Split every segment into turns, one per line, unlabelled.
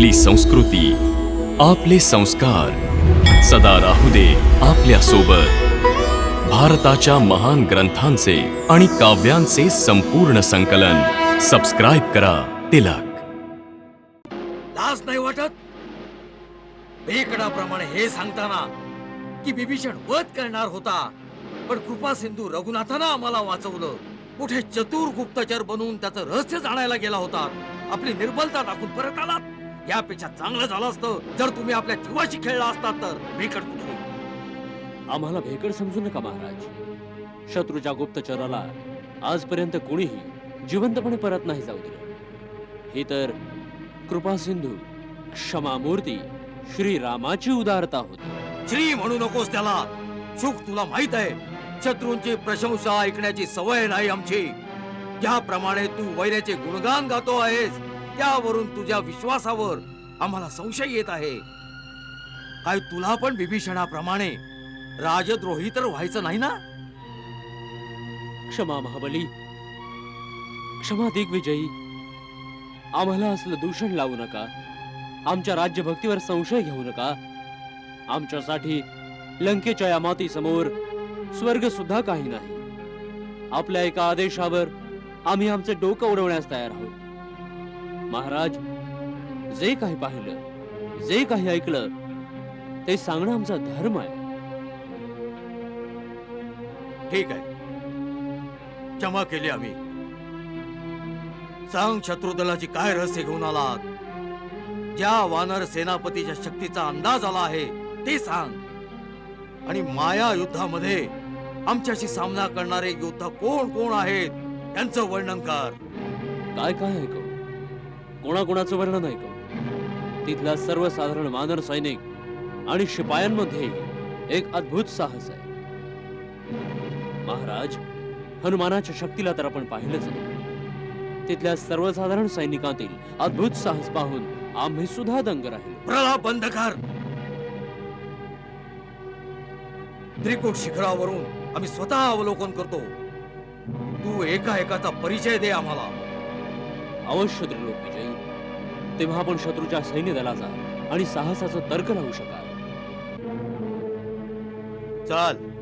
आपली संस्कृती आपले संस्कार. सदा राहू दे आपल्यासोबत भारताच्या महान ग्रंथांचे आणि काव्यांचे संपूर्ण संकलन. सबस्क्राईब करा तिलक.
लाज नाही वाटत? बेकडाप्रमाणे हे सांगताना की बिभीषण वध करणार होता. पण कृपा सिंधू रघुनाथानं आम्हाला वाचवलं. कुठे चतुर गुप्तचर बनवून त्याचं रहस्य जाणायला गेला होता. आपली निर्बलता टाकून परत आलात. यापेक्षा चांगलं झालं असतं. जर तुम्ही आपल्या जीवाशी खेळला असतात तर बेकड कुठे
आम्हाला भेकड समजू नका महाराज. शत्रूच्या गुप्तचराला आजपर्यंत कोणीही जिवंतपणे परत नाही जाऊ दिलं. ही तर कृपा सिंधू क्षमामूर्ती श्री रामाची उदारता होती.
श्री म्हणू नकोस त्याला. सुख तुला माहीत आहे. शत्रूंची प्रशंसा ऐकण्याची सवय नाही आमची. ज्याप्रमाणे तू वैऱ्याचे गुणगान गातो आहेस त्यावरून तुझ्या विश्वासावर आम्हाला संशय येत आहे. काय तुला पण विभीषणाप्रमाणे राजद्रोही तर व्हायचं नाही ना?
क्षमा महाबली. क्षमा दिग्विजयी आम्हाला असलं दूषण लावू नका. आमच्या राज्यभक्तीवर संशय घेऊ नका. आमच्यासाठी लंकेच्या या मातीसमोर स्वर्ग सुद्धा काही नाही. आपल्या एका आदेशावर आम्ही आमचे डोकं उडवण्यास तयार आहोत. महाराज जे काही पाहिलं जे काही ऐकलं ते सांगणं आमचा धर्म आहे.
ठीक आहे. क्षमा केली आम्ही. सांग शत्रुदलाची काय रहस्य घेऊन आलात? ज्या वानर सेनापतीच्या शक्तीचा अंदाज आला आहे ते सांग. आणि माया युद्धामध्ये आमच्याशी सामना करणारे योद्धा कोण कोण आहेत त्यांचं वर्णन कर.
काय काय ऐकव कोणाकोणाचं वर्णन ऐकव तिथला सर्वसाधारण वानर सैनिक आणि शिपायांमध्ये एक अद्भुत साहस आहे. महाराज हनुमानाच्या शक्तीला तर आपण पाहिलंच तिथल्या सर्वसाधारण सैनिकातील अद्भुत साहस पाहून आम्ही सुद्धा दंग राहिलो.
प्रलाप बंद कर त्रिकूट शिखरावरून आम्ही स्वतः अवलोकन करतो. तू एका एकाचा परिचय दे आम्हाला.
अवश्य त्रिलोक विजयी. तेव्हा आपण शत्रूच्या सैन्य दलाचा आणि साहसाचा तर्क लावू शकाल.
चाल.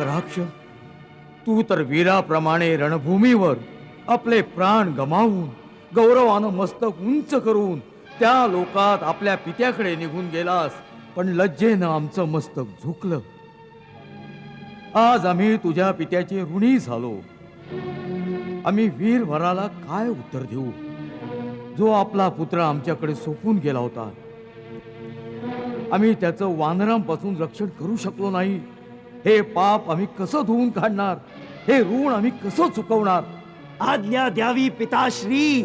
राक्ष. तू तर वीराप्रमाणे रणभूमीवर आपले प्राण गमावून गौरवानं मस्तक उंच करून त्या लोकात आपल्या पित्याकडे निघून गेलास पण लज्जेनं आमचं मस्तक झुकलं. आज आम्ही तुझ्या पित्याचे ऋणी झालो. आम्ही वीरभराला काय उत्तर देऊ? जो आपला पुत्र आमच्याकडे सोपून गेला होता. आम्ही त्याचं वानरांपासून रक्षण करू शकलो नाही. हे पाप आम्ही कसं धुवून काढणार? हे ऋण आम्ही कसं चुकवणार?
आज्ञा द्यावी पिताश्री.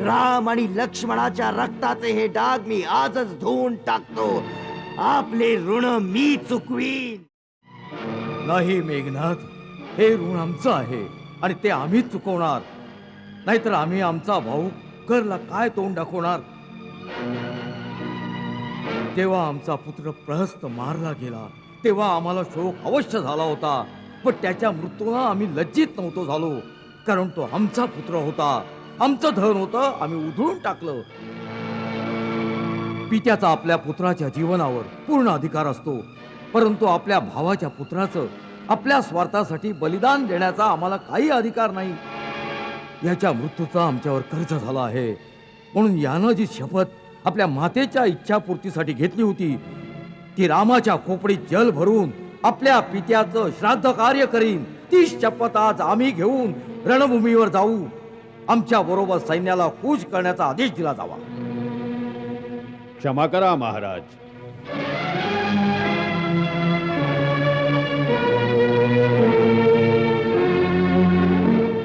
राम आणि लक्ष्मणाच्या रक्ताचे हे डाग मी आजच धुवून टाकतो. आपले ऋण मी चुकवीन.
नाही मेघनाथ हे ऋण आमचं आहे आणि ते आम्हीच चुकवणार. नाहीतर आम्ही आमचा भाऊ करला काय तोंड दाखवणार? जेव्हा आमचा पुत्र प्रहस्त मारला गेला. तेव्हा आम्हाला शोक अवश्य झाला होता. पण त्याच्या मृत्यूला आम्ही लज्जित नव्हतो झालो. कारण तो आमचा पुत्र होता. आमचं धन होतं आम्ही उधळून टाकलं. पित्याचा आपल्या पुत्राच्या जीवनावर पूर्ण अधिकार असतो. परंतु आपल्या भावाच्या पुत्राचं आपल्या स्वार्थासाठी बलिदान देण्याचा आम्हाला काही अधिकार नाही. याच्या मृत्यूचा आमच्यावर कर्ज झाला आहे. म्हणून यानं जी शपथ आपल्या मातेच्या इच्छापूर्तीसाठी घेतली होती ती रामाच्या खोपडीत जल भरून आपल्या पित्याचं श्राद्ध कार्य करीन. ती शपथ आज आम्ही घेऊन रणभूमीवर जाऊ. आमच्या बरोबर सैन्याला कूच करण्याचा आदेश दिला जावा.
क्षमा करा महाराज.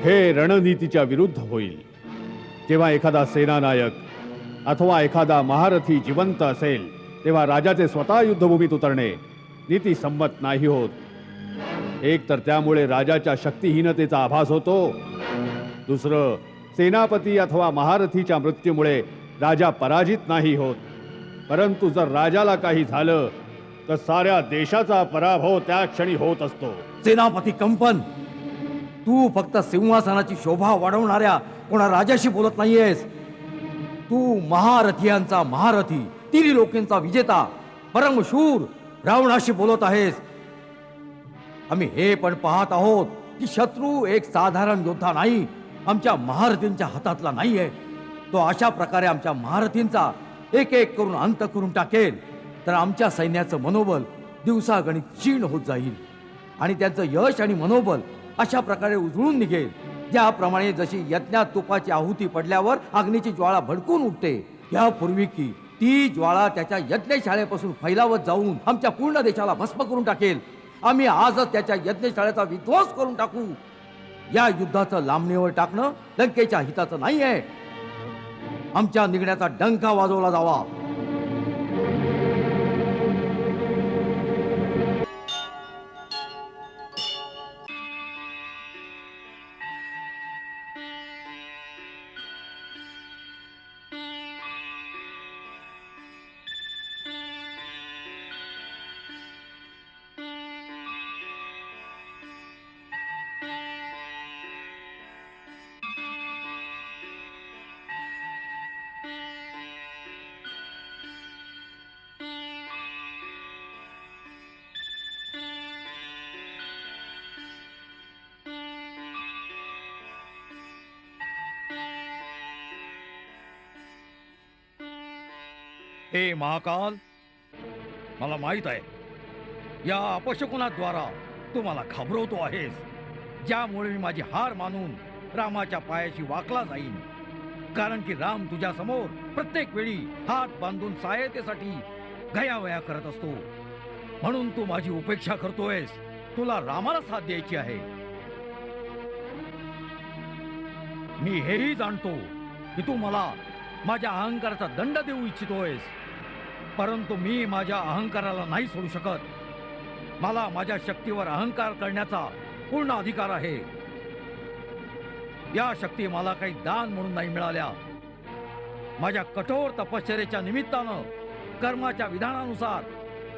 हे रणनीतीच्या विरुद्ध होईल. जेव्हा एखादा सेनानायक अथवा एखादा महारथी जिवंत असेल तेव्हा राजाचे स्वतः युद्धभूमीत उतरणे. नीतीसंमत नाही होत. एक तर त्यामुळे राजाच्या शक्तिहीनतेचा आभास होतो. दुसरं सेनापती अथवा महारथीच्या मृत्यूमुळे राजा पराजित नाही होत. परंतु जर राजाला काही झालं तर साऱ्या देशाचा पराभव त्या क्षणी होत असतो.
सेनापती कंपन तू फक्त सिंहासनाची शोभा वाढवणाऱ्या कोणा राजाशी बोलत नाहीयेस. तू महारथियांचा महारथी. तिरी लोकेंचा विजेता परमशूर रावणाशी बोलत आहेस आम्ही हे पण पाहत आहोत की शत्रू एक साधारण योद्धा नाही आमच्या महारथींच्या हातातला नाहीये. तो अशा प्रकारे आमच्या महारथींचा एक एक करून अंत करून टाकेल. तर आमच्या सैन्याचं मनोबल दिवसागणिक क्षीण होत जाईल. आणि त्यांचं यश आणि मनोबल अशा प्रकारे उजळून निघेल. ज्याप्रमाणे जशी यज्ञात तुपाची आहुती पडल्यावर अग्नीची ज्वाळा भडकून उठते यापूर्वी की ती ज्वाळा त्याच्या यज्ञशाळेपासून फैलावत जाऊन आमच्या पूर्ण देशाला भस्म करून टाकेल. आम्ही आजच त्याच्या यज्ञशाळेचा विध्वंस करून टाकू. या युद्धाचं लांबणीवर टाकणं लंकेच्या हिताचं नाही आहे आमच्या निघण्याचा डंका वाजवला जावा. हे महाकाल मला माहीत आहे या अपशकुनाद्वारा तू मला घाबरवतो आहेस ज्यामुळे मी माझी हार मानून रामाच्या पायाशी वाकला जाईन. कारण की राम तुझ्या समोर प्रत्येक वेळी हात बांधून सहायतेसाठी गयावया करत असतो. म्हणून तू माझी उपेक्षा करतोयस. तुला रामाला साथ द्यायची आहे. मी हेही जाणतो की तू मला माझ्या अहंकाराचा दंड देऊ इच्छितोयस. परंतु मी माझ्या अहंकाराला नाही सोडू शकत. मला माझ्या शक्तीवर अहंकार करण्याचा पूर्ण अधिकार आहे. या शक्ती मला काही दान म्हणून नाही मिळाल्या. माझ्या कठोर तपश्चर्याच्या निमित्तानं कर्माच्या विधानानुसार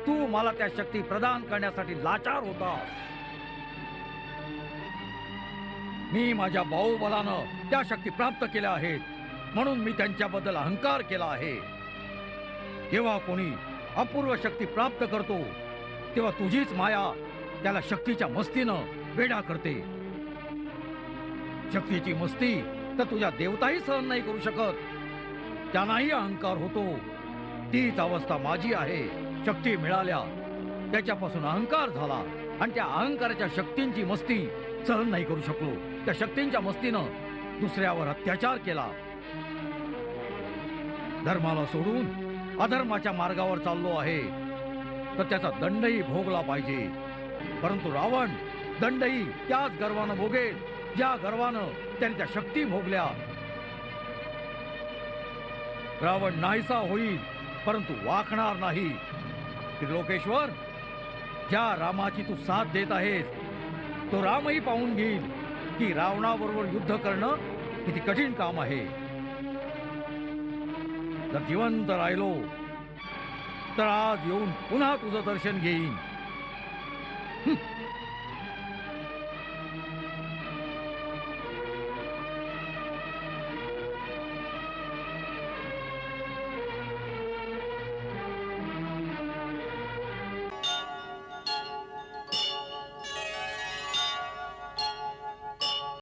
तू मला त्या शक्ती प्रदान करण्यासाठी लाचार होतास. मी माझ्या बाहुबलानं त्या शक्ती प्राप्त केल्या आहेत म्हणून मी त्यांच्याबद्दल अहंकार केला आहे. जेव्हा कोणी अपूर्व शक्ती प्राप्त करतो तेव्हा तुझीच माया त्याला शक्तीच्या मस्तीनं वेडा करते. शक्तीची मस्ती तर तुझ्या देवताही सहन नाही करू शकत. त्यांनाही अहंकार होतो. तीच अवस्था माझी आहे. शक्ती मिळाल्या. त्याच्यापासून अहंकार झाला. आणि त्या अहंकाराच्या शक्तींची मस्ती सहन नाही करू शकलो. त्या शक्तींच्या मस्तीनं दुसऱ्यावर अत्याचार केला. धर्माला सोडून अधर्माच्या मार्गावर चाललो आहे तर त्याचा दंडही भोगला पाहिजे. परंतु रावण दंडही त्याच गर्वानं भोगेल ज्या गर्वानं त्याने त्या शक्ती भोगल्या. रावण नाहीसा होईल परंतु वाकणार नाही. त्रिलोकेश्वर ज्या रामाची तू साथ देत आहेस तो रामही पाहून घेईल की रावणाबरोबर युद्ध करणं किती कठीण काम आहे. जर जिवंत राहिलो. तर आज येऊन पुन्हा तुझं दर्शन घेईन.